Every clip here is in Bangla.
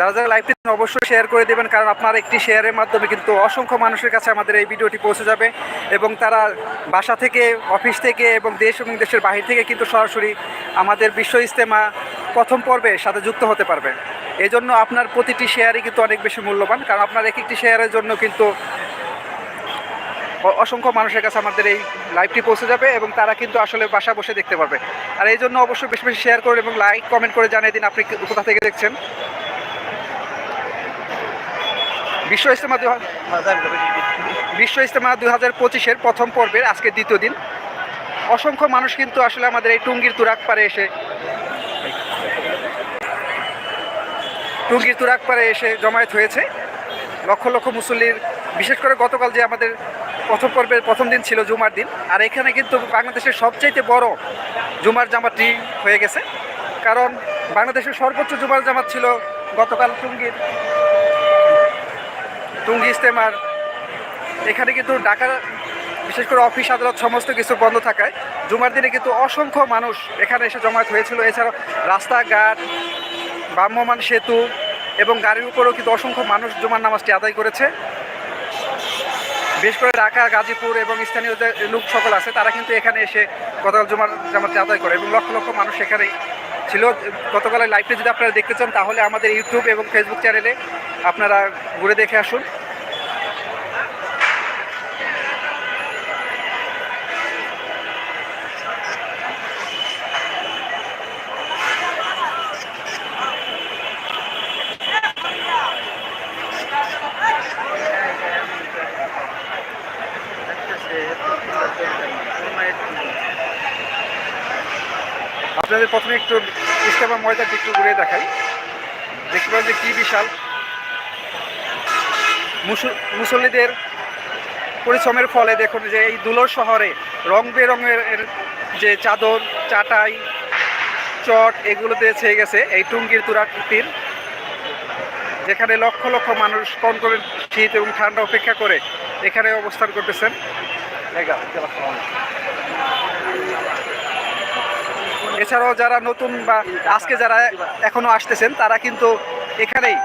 যারা যারা লাইভটি অবশ্যই শেয়ার করে দেবেন, কারণ আপনার একটি শেয়ারের মাধ্যমে কিন্তু অসংখ্য মানুষের কাছে আমাদের এই ভিডিওটি পৌঁছে যাবে এবং তারা বাসা থেকে অফিস থেকে এবং দেশ এবং দেশের বাহির থেকে কিন্তু সরাসরি আমাদের বিশ্ব ইস্তেমা প্রথম পর্বের সাথে যুক্ত হতে পারবে। এই জন্য আপনার প্রতিটি শেয়ারই কিন্তু অনেক বেশি মূল্যবান, কারণ আপনার এক একটি শেয়ারের জন্য কিন্তু অসংখ্য মানুষের কাছে আমাদের এই লাইভটি পৌঁছে যাবে এবং তারা কিন্তু আসলে বাসা বসে দেখতে পারবে। আর এই জন্য অবশ্যই বেশি বেশি শেয়ার করুন এবং লাইক কমেন্ট করে জানিয়ে দিন আপনি কোথা থেকে দেখছেন। বিশ্ব ইস্তেমা দু বিশ্ব ইস্তেমা দু হাজার পঁচিশের প্রথম পর্বের আজকে দ্বিতীয় দিন। অসংখ্য মানুষ কিন্তু আসলে আমাদের এই টুঙ্গির তুরাক পারে এসে টুঙ্গির তুরাক পারে এসে জমায়েত হয়েছে। লক্ষ লক্ষ মুসল্লির বিশেষ করে গতকাল যে আমাদের প্রথম পর্বের প্রথম দিন ছিল জুমার দিন, আর এখানে কিন্তু বাংলাদেশের সবচাইতে বড় জুমার জামাতটি হয়ে গেছে। কারণ বাংলাদেশের সর্বোচ্চ জুমার জামাত ছিল গতকাল টুঙ্গির টুঙ্গি ইস্তেমার এখানে কিন্তু ঢাকার বিশেষ করে অফিস, আদালত সমস্ত কিছু বন্ধ থাকায় জুমার দিনে কিন্তু অসংখ্য মানুষ এখানে এসে জমায়েত হয়েছিল। এছাড়াও রাস্তাঘাট ভ্রাম্যমান সেতু এবং গাড়ির উপরেও কিন্তু অসংখ্য মানুষ জুমার নামাজটি আদায় করেছে। বিশেষ করে ঢাকা, গাজীপুর এবং স্থানীয় যে লোক সকল আছে, তারা কিন্তু এখানে এসে গতকাল জুমার জামাতটি আদায় করে এবং লক্ষ লক্ষ মানুষ এখানে ছিল। গতকালের লাইভটি যদি আপনারা দেখতে চান, তাহলে আমাদের ইউটিউব এবং ফেসবুক চ্যানেলে আপনারা ঘুরে দেখে আসুন। আপনাদের প্রথমে একটু ইস্তেমা ময়দাটি একটু ঘুরে দেখাই। দেখতে পাবেন যে কী বিশাল মুসল- মুসল্লিদের পরিশ্রমের ফলে দেখুন যে এই দুলোর শহরে রং বেরঙের যে চাদর, চাটাই, চট এগুলোতে ছেয়ে গেছে এই টুঙ্গির তুরাটির যেখানে লক্ষ লক্ষ মানুষ কম করে শীত এবং ঠান্ডা অপেক্ষা করে এখানে অবস্থান করতেছেন। এছাড়াও যারা নতুন বা আজকে যারা এখনও আসতেছেন, তারা কিন্তু এখানেই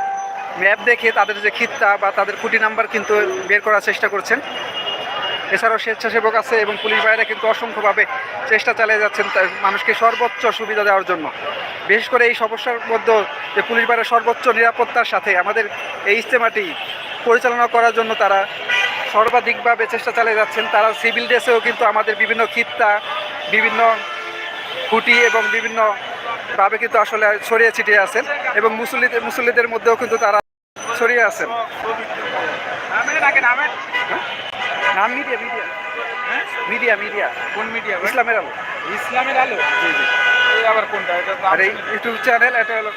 ম্যাপ দেখে তাদের যে খিত্তা বা তাদের খুঁটি নাম্বার কিন্তু বের করার চেষ্টা করছেন। এছাড়াও স্বেচ্ছাসেবক আছে এবং পুলিশ ভাইরা কিন্তু অসংখ্যভাবে চেষ্টা চালিয়ে যাচ্ছেন মানুষকে সর্বোচ্চ সুবিধা দেওয়ার জন্য। বিশেষ করে এই সমস্যার মধ্যে যে পুলিশ ভাইরা সর্বোচ্চ নিরাপত্তার সাথে আমাদের এই ইস্তেমাটি পরিচালনা করার জন্য তারা সর্বাধিকভাবে চেষ্টা চালিয়ে যাচ্ছেন। তারা সিভিল ড্রেসেও কিন্তু আমাদের বিভিন্ন খিত্তা, বিভিন্ন খুঁটি এবং বিভিন্ন ভাবে কিন্তু আসলে ছড়িয়ে ছিটিয়ে আছেন এবং মুসল্লিদের মুসল্লিদের মধ্যেও কিন্তু তারা ছড়িয়ে আছেন? নাম মিডিয়া মিডিয়া। Media media. কোন মিডিয়া? ইসলামের আলো। ইসলামের আলো? জি জি। আবার কোনটা? এটা এই ইউটিউব চ্যানেল এটা হলো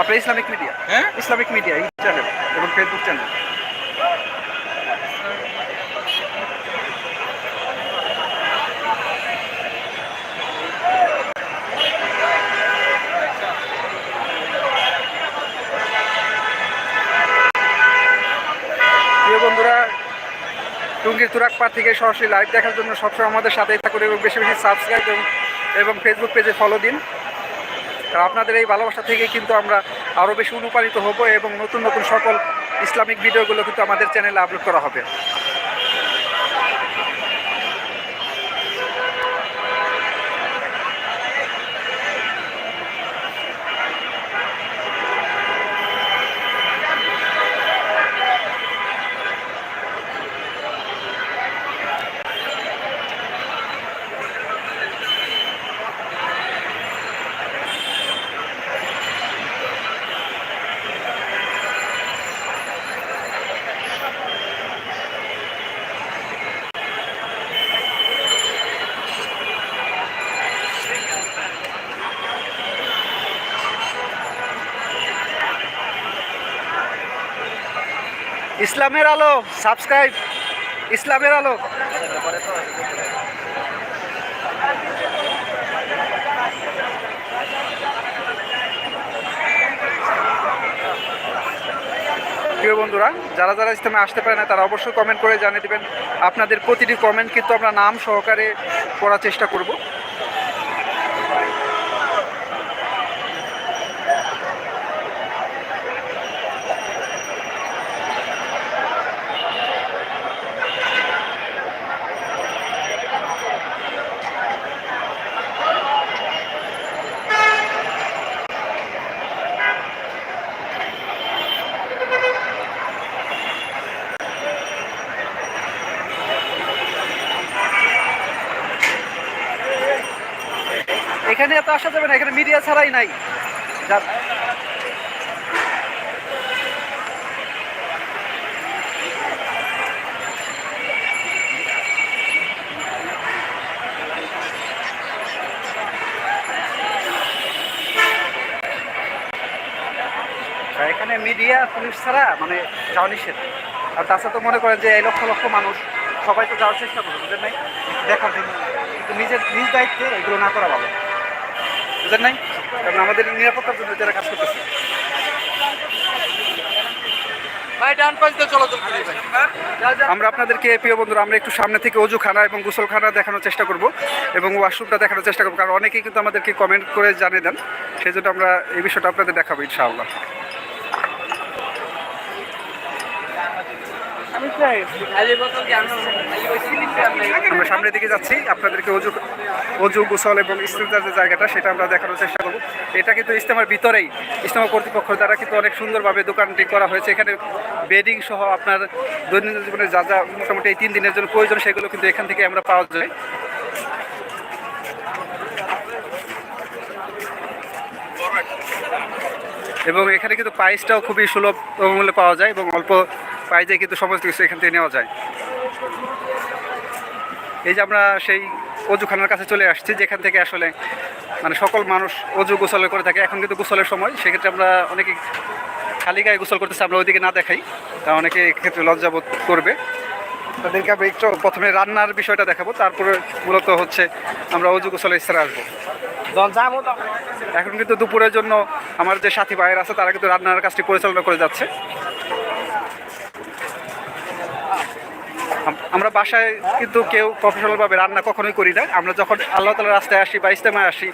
আপনার ইসলামিক মিডিয়া। হ্যাঁ? ইসলামিক মিডিয়া ইউটিউব চ্যানেল এবং ফেসবুক চ্যানেল প্রিয় বন্ধুরা টুঙ্গির তুরাকপার থেকে সরাসরি লাইভ দেখার জন্য সবসময় আমাদের সাথেই থাকুন এবং বেশি বেশি সাবস্ক্রাইব এবং এবং ফেসবুক পেজে ফলো দিন। আপনাদের এই ভালোবাসা থেকে কিন্তু আমরা আরও বেশি অনুপ্রাণিত হব এবং নতুন নতুন সকল ইসলামিক ভিডিওগুলো কিন্তু আমাদের চ্যানেলে আপলোড করা হবে। ইসলামের আলো সাবস্ক্রাইব ইসলামের আলো। প্রিয় বন্ধুরা, যারা যারা ইসলামে আসতে পারে না, তারা অবশ্যই কমেন্ট করে জানিয়ে দেবেন। আপনাদের প্রতিটি কমেন্ট কিন্তু আমরা নাম সহকারে করার চেষ্টা করব। তো আসা যাবে না, এখানে মিডিয়া ছাড়াই নাই। এখানে মিডিয়া পুলিশ ছাড়া মানে যাওয়া নিষেধ। আর তাছাড়া তো মনে করেন যে এই লক্ষ লক্ষ মানুষ, সবাই তো যাওয়ার চেষ্টা করবে, বুঝলেন নাই? দেখার জন্য। কিন্তু নিজের, নিজ দায়িত্বে এগুলো না করা ভালো। বুঝলেন নাই? কারণ আমাদের নিরাপত্তার জন্য যারা কাজ করতেছে। আমরা আপনাদেরকে প্রিয় বন্ধুরা আমরা একটু সামনে থেকে অজুখানা এবং গোসলখানা দেখানোর চেষ্টা করব এবং ওয়াশরুমটা দেখানোর চেষ্টা করব। কারণ অনেকেই কিন্তু আমাদেরকে কমেন্ট করে জানিয়ে দেন। সেই জন্য আমরা এই বিষয়টা আপনাদের দেখাবো ইনশাআল্লাহ। আমরা সামনের দিকে যাচ্ছি। আপনাদেরকে অজু অজু গোসল এবং ইস্তেমার যে জায়গাটা, সেটা আমরা দেখানোর চেষ্টা করব। এটা কিন্তু ইস্তেমার ভিতরেই। ইস্তেমা কর্তৃপক্ষ দ্বারা কিন্তু অনেক সুন্দরভাবে দোকানটি করা হয়েছে। এখানে বেডিং সহ আপনার দৈনন্দিন জীবনে যা যা মোটামুটি এই তিন দিনের জন্য প্রয়োজন, সেগুলো কিন্তু এখান থেকে আমরা পাওয়া যায়। এবং এখানে কিন্তু প্রাইসটাও খুবই সুলভ মূল্যে পাওয়া যায় এবং অল্প প্রাইজে কিন্তু সমস্ত কিছু এখান থেকে নেওয়া যায়। এই যে আমরা সেই অজুখানার কাছে চলে আসছি, যেখান থেকে আসলে মানে সকল মানুষ অজু গোসল করে থাকে। এখন কিন্তু গোসলের সময়, সেক্ষেত্রে আমরা অনেকে খালি গায়ে গোসল করতেছে, আমরা ওইদিকে না দেখাই। তা অনেকে এক্ষেত্রে লজ্জাবোধ করবে। তাদেরকে আমি একটু প্রথমে রান্নার বিষয়টা দেখাবো, তারপরে মূলত হচ্ছে আমরা অজু গোসলের স্তরে আসব। এখন কিন্তু দুপুরের জন্য আমার যে সাথী ভাইয়ের আছে, তারা কিন্তু রান্নার কাজটি পরিচালনা করে যাচ্ছে। আমরা বাসায় কিন্তু কেউ প্রফেশনালভাবে রান্না কখনোই করি না। আমরা যখন আল্লাহ তালার রাস্তায় আসি বা ইস্তেমায় আসি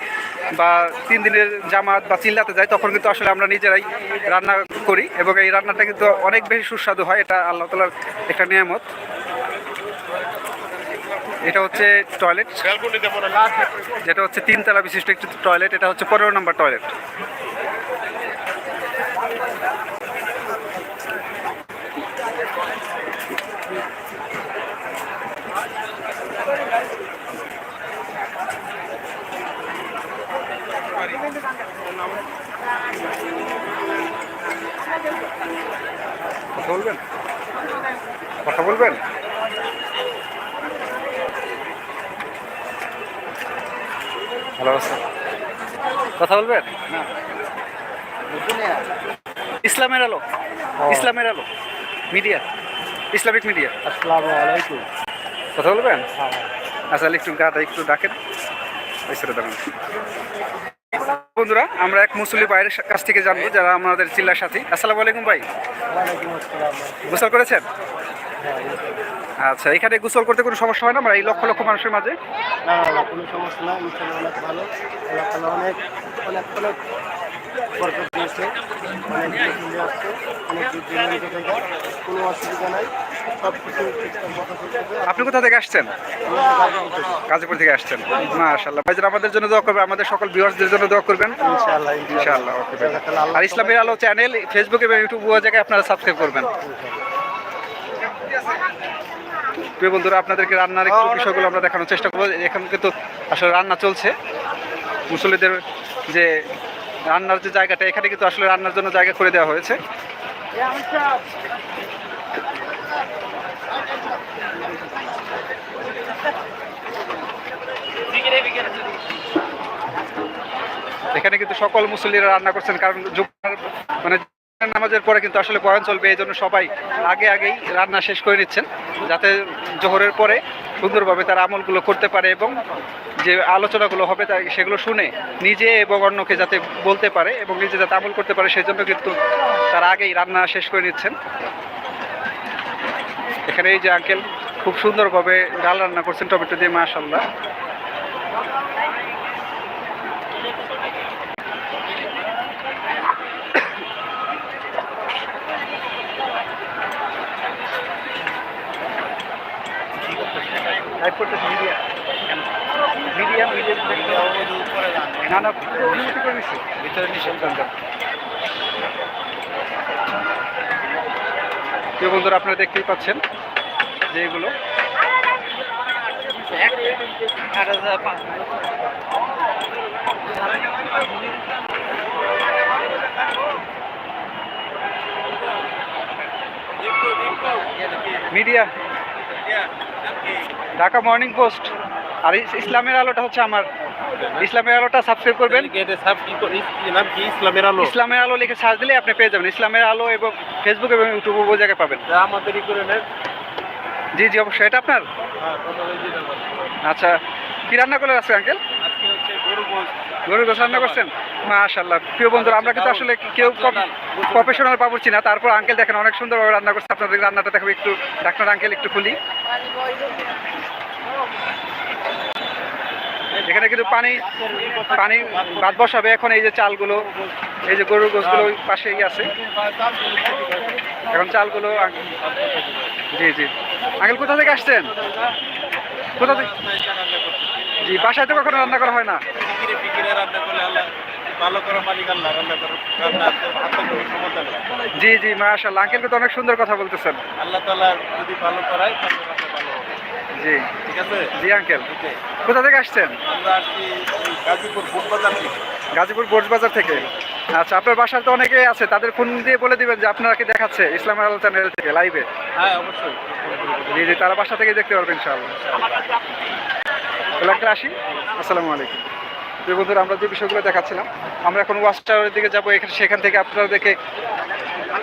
বা তিন দিনের জামাত বা চিল্লাতে যাই, তখন কিন্তু আসলে আমরা নিজেরাই রান্না করি এবং এই রান্নাটা কিন্তু অনেক বেশি সুস্বাদু হয়। এটা আল্লাহ তালার একটা নিয়ামত। এটা হচ্ছে টয়লেট, যেটা হচ্ছে তিনতলা বিশিষ্ট একটি টয়লেট, এটা হচ্ছে পনেরো নম্বর টয়লেট। কথা বলবেন? কথা বলবেন? ভালো কথা বলবেন? ইসলামের আলো ইসলামের আলো মিডিয়া ইসলামিক মিডিয়া। আসসালামু আলাইকুম কথা বলবেন? আচ্ছা একটু গাটা একটু ডাকেন। এসে দাঁড়ান বন্ধুরা, আমরা এক মুসলি ভাইয়ের কাছ থেকে জানব যারা আমাদের চিল্লার সাথী। আসসালামু আলাইকুম ভাই। গোসল করেছেন? আচ্ছা এখানে গোসল করতে কোনো সমস্যা হয় না? আমরা এই লক্ষ লক্ষ মানুষের মাঝে। কোনো সমস্যা না বরকত দিয়েছে। অনেক সুন্দর আসছে অনেক জীবন থেকে কোনো অসুবিধা নাই। সব কিছু আপনি কোথা থেকে আসছেন? গাজীপুর থেকে। আসছেন। মাশাল্লাহ ভাইজান আমাদের জন্য দোয়া করবেন আমাদের সকল ভিউয়ার্সদের জন্য দোয়া করবেন। ইনশাআল্লাহ ইনশাআল্লাহ। ওকে আর ইসলামের আলো চ্যানেল ফেসবুক এবং ইউটিউব উভয় জায়গায় আপনারা সাবস্ক্রাইব করবেন। প্রিয় বন্ধুরা আপনাদেরকে রান্নার একটু বিষয়গুলো আমরা দেখানোর চেষ্টা করব। এখন কিন্তু আসলে রান্না চলছে। মুসলিদের যে রান্নার যে জায়গাটা, এখানে কিন্তু আসলে রান্নার জন্য জায়গা করে দেওয়া হয়েছে। এখানে কিন্তু সকল মুসল্লিরা রান্না করছেন, কারণ মানে নামাজের পরে কিন্তু আসলে বয়ান চলবে এই জন্য সবাই আগে আগেই রান্না শেষ করে নিচ্ছেন, যাতে জোহরের পরে সুন্দরভাবে তারা আমলগুলো করতে পারে এবং যে আলোচনাগুলো হবে তা সেগুলো শুনে নিজে এবং অন্যকে যাতে বলতে পারে এবং নিজে যাতে আমল করতে পারে সেই জন্য কিন্তু তার আগেই রান্না শেষ করে নিচ্ছেন। এখানে এই যে আঙ্কেল খুব সুন্দরভাবে ডাল রান্না করছেন, টমেটো দিয়ে মাশাল্লাহ করতেছি মিডিয়া। মিডিয়া মিডিয়া অনুমতি ভিতরে নিষেধ বন্ধুরা আপনারা দেখতেই পাচ্ছেন যে এগুলো মিডিয়া ঢাকা মর্নিং পোস্ট। আর ইস- ইসলামের আলোটা হচ্ছে আমার। ইসলামের আলোটা সাবস্ক্রাইব করবেন। ইসলামের আলো ইসলামের আলো লিখে সার্চ দিলে আপনি পেয়ে যাবেন। ইসলামের আলো এবং ফেসবুক এবং ইউটিউব উভয় জায়গায় পাবেন। আমাদেরই করে নেন জি জি অবশ্যই। এটা আপনার? আচ্ছা কি রান্না করলেন আজকে আঙ্কেল আজকে হচ্ছে গরু গরুর গোস রান্না করছেন? মাশাল্লাহ প্রিয় বন্ধুরা, আমরা কিন্তু আসলে কেউ প্রফেশনাল পাবছি না। তারপর আঙ্কেল দেখেন, অনেক সুন্দরভাবে রান্না করছে। আপনাদের রান্নাটা দেখাবো একটু। ডাক্তার আঙ্কেল একটু খুলি। এখানে কিন্তু পানি পানি ভাত বসাবে। এখন এই যে চালগুলো, এই যে গরুর গোসগুলো পাশেই আছে। এখন চালগুলো জি জি। আঙ্কেল কোথা থেকে আসছেন? কোথা থেকে জি, বাসায় তো কখনো রান্না করা হয় না। বিক্রি বিক্রি রান্না করে আল্লাহ ভালো করে মালিক আল্লাহ রান্না করে রান্না হাতে করে ক্ষমতা জি জি কিন্তু অনেক সুন্দর কথা বলতেছেন। আল্লাহ যদি ভালো করায় তাহলে রান্না ভালো হবে। জি। ঠিক আছে? জি আঙ্কেল। কোথা থেকে আসছেন? আমরা আসছি গাজীপুর বুটবাজার থেকে। গাজীপুর থেকে। আচ্ছা আপনার বাসার তো অনেকেই আছে তাদের ফোন দিয়ে বলে দিবেন যে আপনারা কি দেখাচ্ছে ইসলাম আলো চ্যানেল থেকে লাইভে। হ্যাঁ অবশ্যই। জি জি তারা বাসা থেকেই দেখতে পারবেন ইনশাআল্লাহ। আসি। আসসালামু আলাইকুম। প্রিয় বন্ধুরা আমরা যে বিষয়গুলো দেখাচ্ছিলাম আমরা এখন ওয়াচ টাওয়ারের দিকে যাব। এখানে সেখান থেকে আপনারা দেখে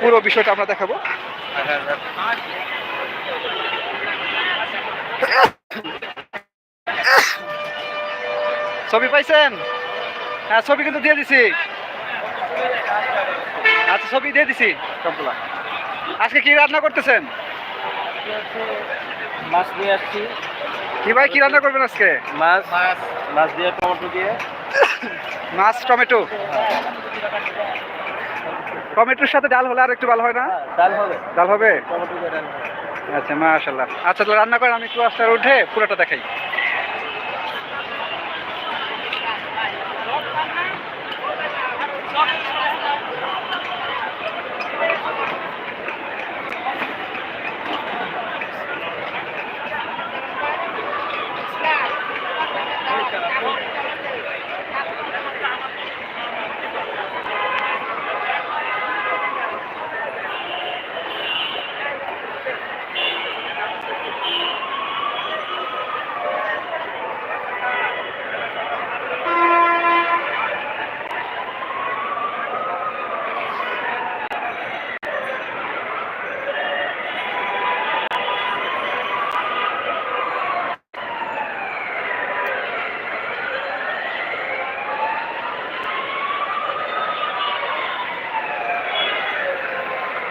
পুরো বিষয়টা আমরা দেখাবো। ছবি পাইছেন? হ্যাঁ ছবি কিন্তু দিয়ে দিছি। আচ্ছা ছবি দিয়ে দিছি। কমপ্লা আজকে কি রান্না করতেছেন? মাছ নিয়ে আসছি। কি ভাই কি রান্না করবেন আজকে? মাছ। মাছ দিয়ে টমেটো দিয়ে? মাছ টমেটো। টমেটোর সাথে ডাল হলে আর একটু ভালো হয় না? ডাল হবে। ডাল হবে? আচ্ছা মাশাল্লাহ আচ্ছা তাহলে রান্না করেন আমি একটু আস্তে উঠে পুরোটা দেখাই।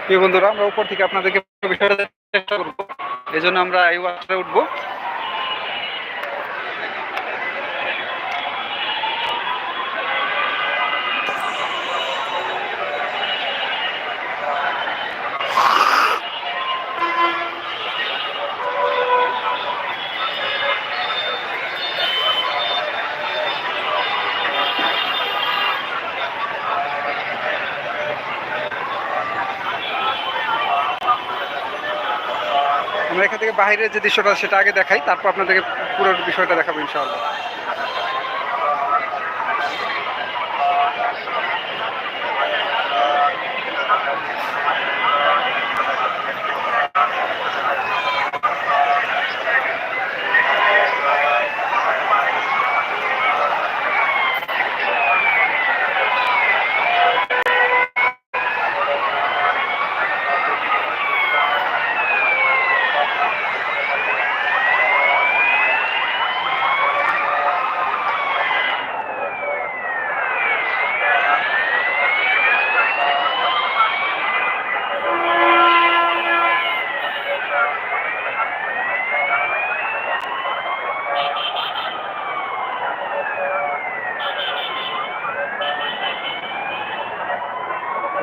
বন্ধুরা আমরা উপর থেকে আপনাদেরকে বিষয়টা চেষ্টা করব। এই জন্য আমরা এই ওয়াশটা উঠবো। আমরা এখান থেকে বাইরের যে দৃশ্যটা, সেটা আগে দেখাই, তারপর আপনাদেরকে পুরো বিষয়টা দেখাবো ইনশাআল্লাহ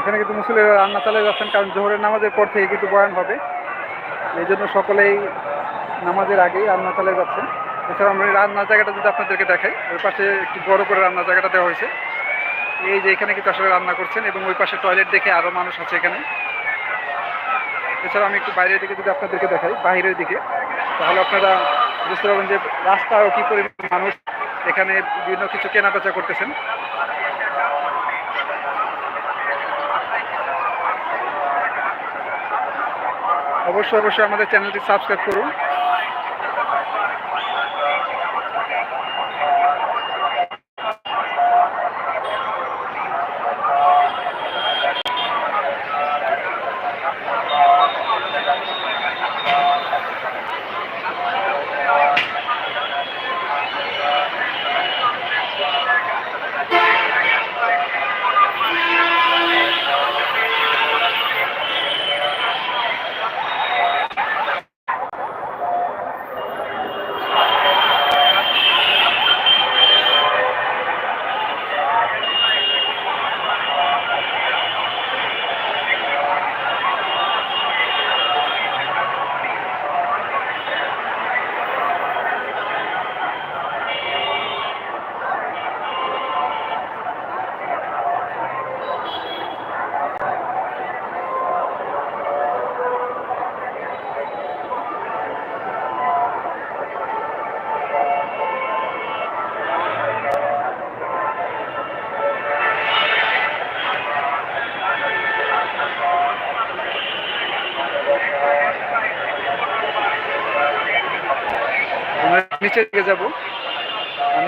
এখানে কিন্তু মুসলিরা রান্না চালিয়ে যাচ্ছেন কারণ জোহরের নামাজের পর থেকে কিন্তু বয়ান হবে। এই জন্য সকলেই নামাজের আগেই রান্না চালিয়ে যাচ্ছেন এছাড়া আমরা রান্নার জায়গাটা যদি আপনাদেরকে দেখাই, ওই পাশে একটু বড় করে রান্নার জায়গাটা দেওয়া হয়েছে। এই যে এখানে কিন্তু আসলে রান্না করছেন এবং ওই পাশে টয়লেট দেখে আরও মানুষ আছে এখানে। এছাড়া আমি একটু বাইরের দিকে যদি আপনাদেরকে দেখাই বাইরের দিকে, তাহলে আপনারা বুঝতে পারবেন যে রাস্তাও কী পরিমাণ মানুষ এখানে বিভিন্ন কিছু কেনা বেচা করতেছেন। অবশ্যই অবশ্যই আমাদের চ্যানেলটি সাবস্ক্রাইব করুন।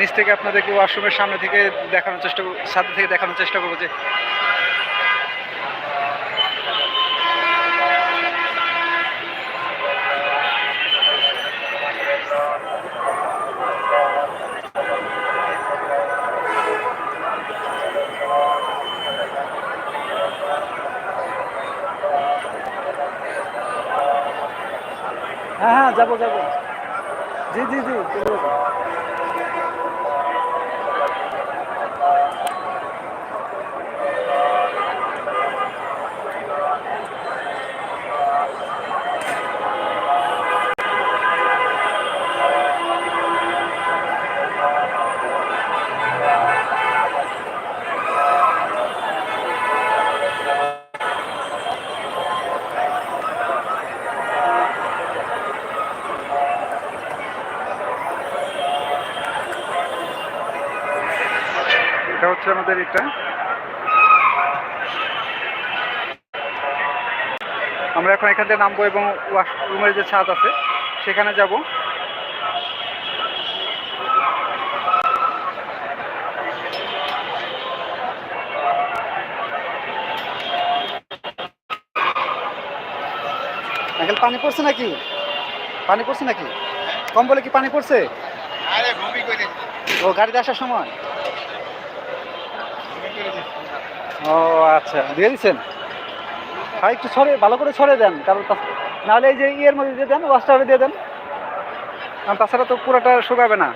নিচ থেকে আপনাদেরকে ওয়াশরুমের সামনে থেকে দেখানোর চেষ্টা সাথে থেকে দেখানোর চেষ্টা করব যে হ্যাঁ হ্যাঁ যাব যাব। জি জি জি এটা আমরা এখন এখান থেকে নামবো এবং ওয়াশরুমের যে ছাদ আছে সেখানে যাব। আঙ্কেল পানি পড়ছে নাকি? পানি পড়ছে নাকি? কম বলে কি পানি পড়ছে? আরে ভূমি ও গাড়িতে আসার সময়? ও আচ্ছা। দিয়ে দিচ্ছেন ভাই, একটু ছড়ে, ভালো করে ছড়ে দেন, কারণ নাহলে এই যে ইয়ের মধ্যে দিয়ে দেন ওয়াশটারে দিয়ে দেন। কারণ তাছাড়া তো পুরোটা শুকাবে না।